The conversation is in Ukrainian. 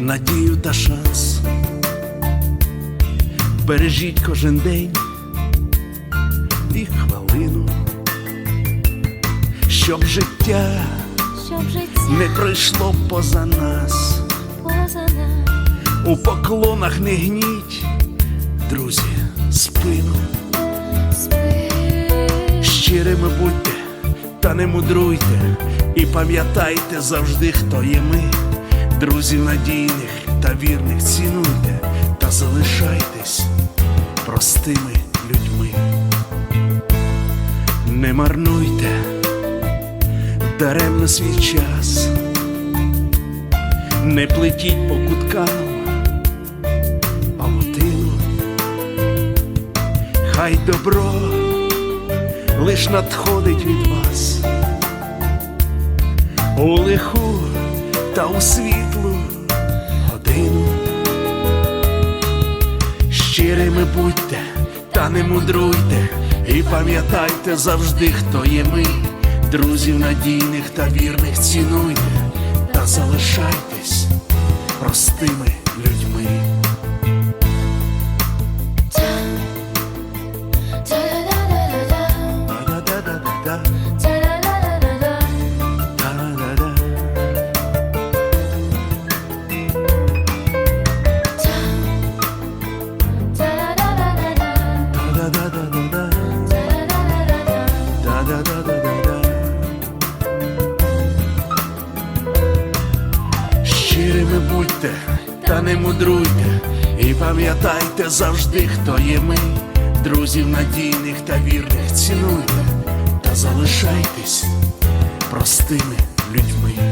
надію та шанс. Бережіть кожен день і хвилину, щоб життя щоб життя не пройшло поза нас. поза нас У поклонах не гніть, друзі, спину. спи. Щирими будьте та не мудруйте, і пам'ятайте завжди, хто є ми. Друзів надійних та вірних цінуйте та залишайтесь простими людьми. Не марнуйте даремно свій час, не плетіть по куткам павутину, хай добро лиш надходить від вас у лиху та у світлу годину. Щирими будьте та не мудруйте, і пам'ятайте завжди, хто є ми, друзів надійних та вірних цінуйте Щирими та не мудруйте, і пам'ятайте завжди, хто є ми, друзів надійних та вірних цінуйте та залишайтесь простими людьми.